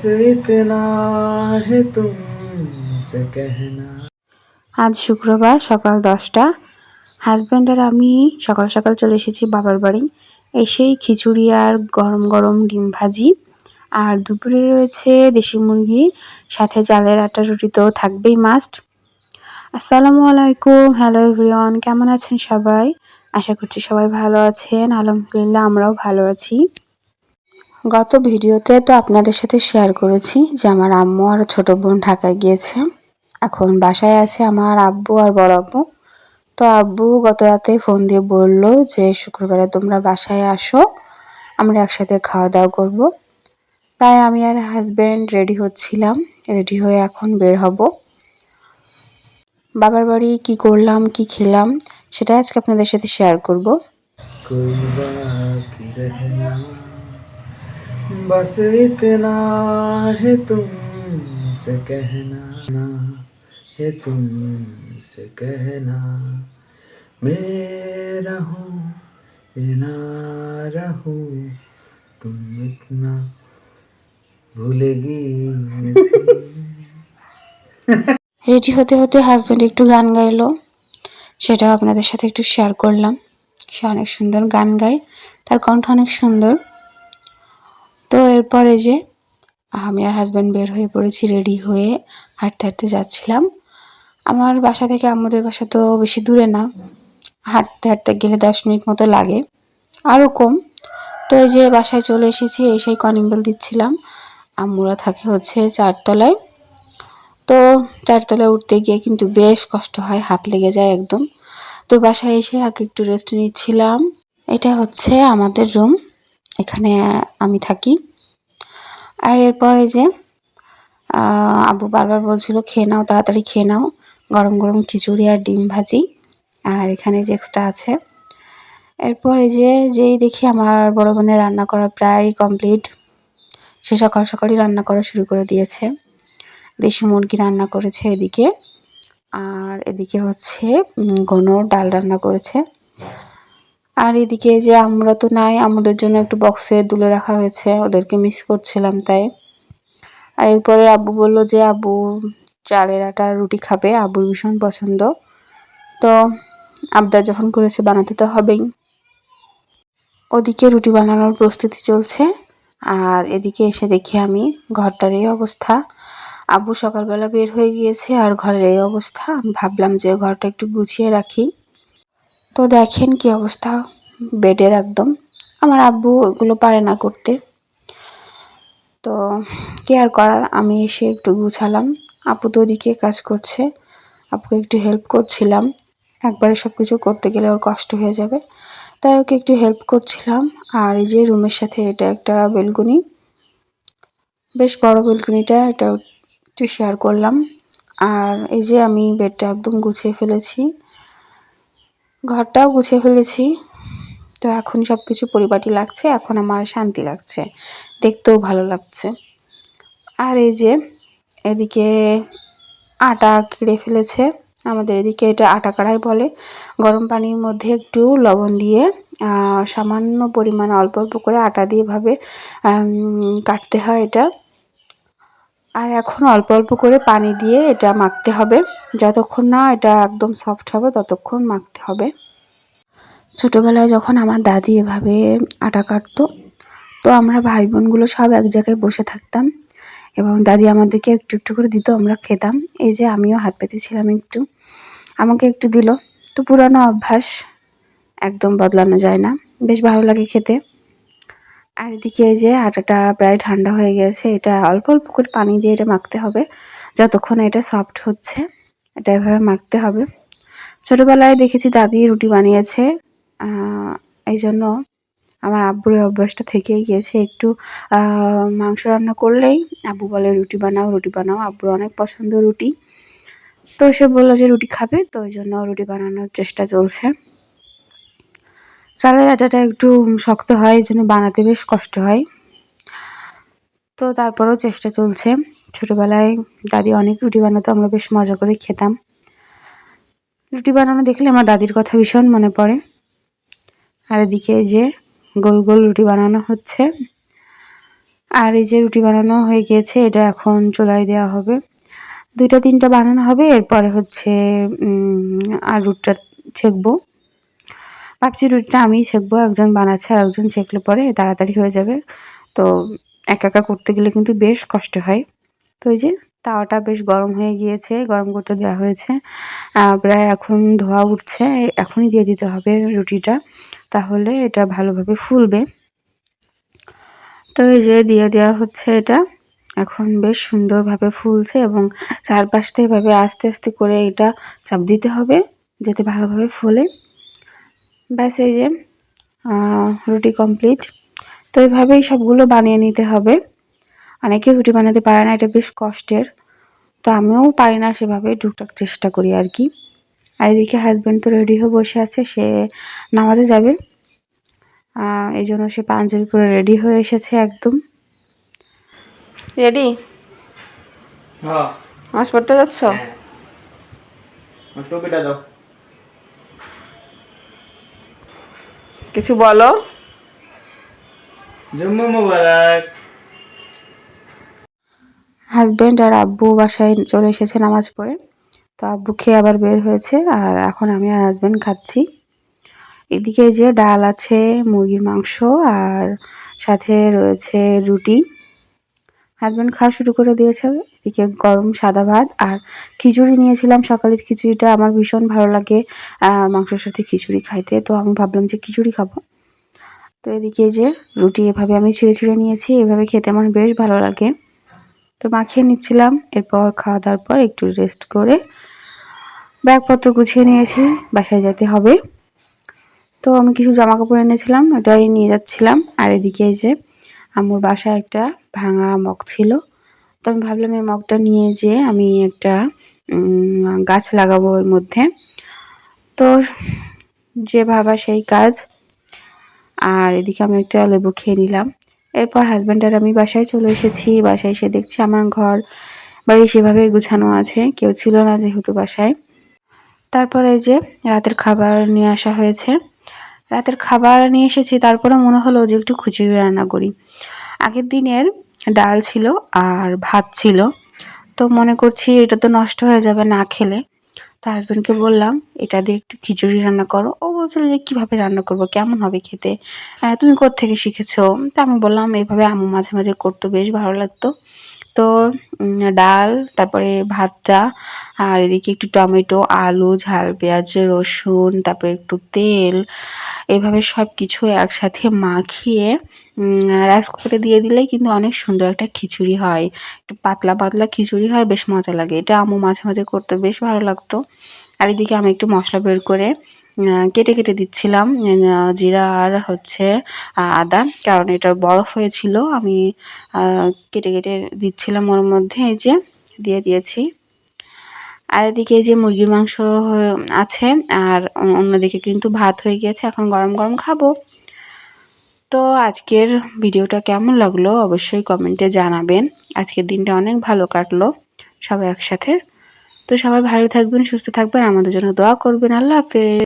बस इतना है तुमसे कहना আজ শুক্রবার সকাল দশটা হাজব্যান্ড আর আমি সকাল সকাল চলে এসেছি বাবার বাড়ি এসেই খিচুড়ি আর গরম গরম ডিম ভাজি আর দুপুরে রয়েছে দেশি মুরগি সাথে চালের আটা রুটি তো থাকবেই মাস্ট আসসালামু আলাইকুম হ্যালো এভরিওয়ান কেমন আছেন সবাই আশা করছি সবাই ভালো আছেন আলহামদুলিল্লাহ আমরাও ভালো আছি গত ভিডিওতে তো আপনাদের সাথে শেয়ার করেছি যে আমার আম্মু আর ছোট বোন ঢাকায় গিয়েছে। এখন বাসায় আছে আমার আব্বু আর বড় আব্বু। তো আব্বু গত রাতে ফোন দিয়ে বলল যে, শুক্রবারে তোমরা বাসায় আসো, আমরা একসাথে খাওয়া দাওয়া করব। তাই আমি আর হাজব্যান্ড রেডি হচ্ছিলাম রেডি হয়ে এখন বের হব। বাবার বাড়ি কি করলাম, কি খেলাম সেটা আজকে আপনাদের সাথে শেয়ার করব। बस इतना है तुमसे कहना है तुमसे कहना मैं रहूं या ना रहूं तुम इतना भूलेगी मुझे রেডি হতে হতে হাজব্যান্ড একটু গান গাইলো সেটাও আপনাদের সাথে একটু শেয়ার করলাম সে অনেক সুন্দর গান গায় তার কণ্ঠ অনেক সুন্দর তো এরপরে যে আমি আর হাজব্যান্ড বের হয়ে পড়েছি রেডি হয়ে হাঁটতে হাঁটতে যাচ্ছিলাম। আমার বাসা থেকে আমাদের বাসা তো বেশি দূরে না। হাঁটতে হাঁটতে গেলে দশ মিনিট মতো লাগে আরও কম। তো এই যে বাসায় চলে এসেছি, এসেই কলিং বেল দিচ্ছিলাম। আম্মুরা থাকে হচ্ছে চারতলায়। তো চারতলায় উঠতে গিয়ে কিন্তু বেশ কষ্ট হয়, হাঁপ লেগে যায় একদম। তো বাসায় এসে আগে একটু রেস্ট নিচ্ছিলাম। এটা হচ্ছে আমাদের রুম এখানে আমি থাকি। আর এরপরে যে আব্বু বারবার বলছিল, খেয়ে নাও, তাড়াতাড়ি খেয়ে নাও, গরম গরম খিচুড়ি আর ডিম ভাজি। আর এখানে যে এক্সট্রা আছে। এরপরে যে, যেই দেখি আমার বড় বোনের রান্না করা প্রায় কমপ্লিট সে সকাল সকালই রান্না করা শুরু করে দিয়েছে। দেশি মুরগি রান্না করেছে এদিকে। আর এদিকে হচ্ছে ঘন ডাল রান্না করেছে। আর এদিকে যে আমরা তো নাই, আমাদের জন্য একটু বক্সে তুলে রাখা হয়েছে, ওদেরকে মিস করছিলাম তাই। আর এরপরে আব্বু বলল যে আব্বু চালের আটা রুটি খাবে, আব্বুর ভীষণ পছন্দ। তো আবদার যখন করেছে, বানাতে তো হবেই। ওদিকে রুটি বানানোর প্রস্তুতি চলছে, আর এদিকে এসে দেখি আমি ঘরটার এই অবস্থা। আব্বু সকালবেলা বের হয়ে গিয়েছে, আর ঘরের এই অবস্থা। ভাবলাম যে ঘরটা একটু গুছিয়ে রাখি। তো দেখেন কি অবস্থা, বেডের একদম। আমার আব্বু ওগুলো পারে না করতে। তো কি আর করার, আমি এসে একটু গুছালাম। আপু তো ওদিকে কাজ করছে, আপুকে একটু হেল্প করছিলাম। একবারে সব কিছু করতে গেলে ওর কষ্ট হয়ে যাবে। তাই ওকে একটু হেল্প করছিলাম। আর এই যে রুমের সাথে এটা একটা বেলকুনি, বেশ বড় বেলকুনিটা এটা একটু শেয়ার করলাম। আর এই যে আমি বেডটা একদম গুছিয়ে ফেলেছি। ঘরটাও গুছিয়ে ফেলেছি। তো এখন সব কিছু পরিপাটি লাগছে, এখন আমার শান্তি লাগছে। দেখতেও ভালো লাগছে। আর এই যে, এদিকে আটা কেড়ে ফেলেছে। আমাদের এদিকে এটা আটা কাড়াই বলে। গরম পানির মধ্যে একটু লবণ দিয়ে সামান্য পরিমাণে অল্প অল্প করে আটা দিয়ে ভাবে কাটতে হয় এটা। আর এখন অল্প অল্প করে পানি দিয়ে এটা মাখতে হবে। যতক্ষণ না এটা একদম সফট হবে, ততক্ষণ মাখতে হবে। ছোটোবেলায় যখন আমার দাদি এভাবে আটা কাটতো, তো আমরা ভাই বোনগুলো সব এক জায়গায় বসে থাকতাম এবং দাদি আমাদেরকে একটু একটু করে দিত, আমরা খেতাম। এই যে আমিও হাত পেতেছিলাম একটু, আমাকে একটু দিল। তো পুরানো অভ্যাস একদম বদলানো যায় না, বেশ ভালো লাগে খেতে। আর এদিকে যে আটাটা প্রায় ঠান্ডা হয়ে গেছে, এটা অল্প অল্প করে পানি দিয়ে এটা মাখতে হবে, যতক্ষণ এটা সফট হচ্ছে। এটা এভাবে মাখতে হবে। ছোটোবেলায় দেখেছি দাদি রুটি বানিয়েছে। এই জন্য আমার আব্বুর অভ্যাসটা থেকেই গিয়েছে একটু মাংস রান্না করলেই আব্বু বলে রুটি বানাও রুটি বানাও। আব্বুর অনেক পছন্দ রুটি। তো সে বলল যে রুটি খাবে, তো ওই জন্য রুটি বানানোর চেষ্টা চলছে। চালের আটাটা একটু শক্ত হয় এই জন্য বানাতে বেশ কষ্ট হয়। তো তারপরেও চেষ্টা চলছে। ছোটোবেলায়, দাদি, অনেক রুটি বানাতো, আমরা বেশ মজা করে খেতাম। রুটি বানানো দেখলে আমার দাদির কথা ভীষণ মনে পড়ে। আর এদিকে যে গোল গোল রুটি বানানো হচ্ছে। আর এই যে রুটি বানানো হয়ে গিয়েছে এটা এখন চুলায় দেওয়া হবে। দুইটা, তিনটা বানানো হবে, এরপরে হচ্ছে আর রুটটা ছেঁকবো। ভাবছি রুটিটা আমিই ছেঁকবো, একজন বানাচ্ছে আর একজন ছেঁকলে পরে তাড়াতাড়ি হয়ে যাবে। তো একা একা করতে গেলে কিন্তু বেশ কষ্ট হয়। তো এই যে তাওয়াটা বেশ গরম হয়ে গিয়েছে, গরম করতে দেওয়া হয়েছে। প্রায় এখন ধোয়া উঠছে, এখনই দিয়ে দিতে হবে রুটিটা, তাহলে এটা ভালোভাবে ফুলবে। তো এই যে দিয়ে দেওয়া হচ্ছে এটা, এখন বেশ সুন্দরভাবে ফুলছে এবং চারপাশটা এভাবে আস্তে আস্তে করে এটা চাপ দিতে হবে, যাতে ভালোভাবে ফোলে। ব্যাস এই যে রুটি কমপ্লিট। তো এইভাবেই সবগুলো বানিয়ে নিতে হবে। অনেকে রুটি বানাতে পারে না এটা বেশ কষ্টের। তো আমিও পারি না সেভাবে টুকটাক চেষ্টা করি আর কি। আর এদিকে হাজব্যান্ড তো রেডি হয়ে বসে আছে সে নামাজে যাবে। এই জন্য সে পাঞ্জাবি পরে রেডি হয়ে এসেছে একদম। রেডি হ্যাঁ। নামাজ পড়তে যাচ্ছ? দাও। কিছু বলো। জুম্মু হাজব্যান্ড আর আব্বু বাসায় চলে এসেছে নামাজ পড়ে। তো আব্বু খেয়ে আবার বের হয়েছে আর এখন আমি আর হাজব্যান্ড খাচ্ছি। এদিকে যে ডাল আছে, মুরগির মাংস আর সাথে রয়েছে রুটি। হাজব্যান্ড খাওয়া শুরু করে দিয়েছে। এদিকে গরম সাদা ভাত আর খিচুড়ি নিয়েছিলাম। সকালের খিচুড়িটা আমার ভীষণ ভালো লাগে মাংসের সাথে খিচুড়ি খাইতে। তো আমি ভাবলাম যে খিচুড়ি খাব। তো এদিকে যে রুটি এভাবে আমি ছিঁড়ে ছিঁড়ে নিয়েছি, এভাবে খেতে আমার বেশ ভালো লাগে। তো মাখিয়ে নিচ্ছিলাম, এরপর খাওয়া দাওয়ার পর একটু রেস্ট করে ব্যাগপত্র গুছিয়ে নিয়েছি, বাসায় যেতে হবে। তো আমি কিছু জামা কাপড় এনেছিলাম, ওটাই নিয়ে যাচ্ছিলাম। আর এদিকে যে আমার বাসায় একটা ভাঙা মগ ছিল। তো আমি ভাবলাম এই মগটা নিয়ে যেয়ে আমি একটা গাছ লাগাবো ওর মধ্যে। তো যে ভাবা সেই কাজ আর এদিকে আমি একটা লেবু খেয়ে নিলাম। এরপর হাজব্যান্ড আর আমি বাসায় চলে এসেছি। বাসায় এসে দেখছি আমার ঘর বাড়ি সেভাবে গুছানো আছে। কেউ ছিল না যেহেতু বাসায়। তারপরে যে রাতের খাবার নিয়ে আসা হয়েছে। রাতের খাবার নিয়ে এসেছি, তারপরে মনে হলো যে একটু খিচুড়ি রান্না করি। আগের দিনের ডাল ছিল আর ভাত ছিল। তো মনে করছি এটা তো নষ্ট হয়ে যাবে না খেলে। তো হাজব্যান্ডকে বললাম, এটা দিয়ে একটু খিচুড়ি রান্না করো। ও বলছিল যে, কীভাবে রান্না করব? কেমন হবে খেতে? তুমি কোত্থেকে শিখেছো? তা আমি বললাম, এইভাবে আম্মু মাঝে মাঝে করতো, বেশ ভালো লাগতো। তো ডাল, তারপরে ভাতটা, আর এদিকে একটু টমেটো, আলু, ঝাল, পেঁয়াজ, রসুন, তারপরে একটু তেল, এভাবে সব কিছু একসাথে মাখিয়ে রাইস কুকারে দিয়ে দিলেই কিন্তু অনেক সুন্দর একটা খিচুড়ি হয়। একটু পাতলা পাতলা খিচুড়ি হয়, বেশ মজা লাগে। এটা আম্মু মাঝে মাঝে করতে বেশ ভালো লাগতো। আর এদিকে আমি একটু মশলা বের করে কেটে কেটে দিচ্ছিলাম জিরা আর হচ্ছে আদা। কারণ এটা বরফ হয়েছিল, আমি কেটে কেটে দিচ্ছিলাম ওর মধ্যে, এই যে দিয়ে দিয়েছি। আর এদিকে যে মুরগির মাংস আছে, আর অন্যদিকে কিন্তু ভাত হয়ে গিয়েছে। এখন গরম গরম খাব। তো আজকের ভিডিওটা কেমন লাগল অবশ্যই কমেন্টে জানাবেন। আজকের দিনটা অনেক ভালো কাটলো সবাই একসাথে। তো সবাই ভালো থাকবেন, সুস্থ থাকবেন। আমাদের জন্য দোয়া করবেন। আল্লাহ হাফেজ।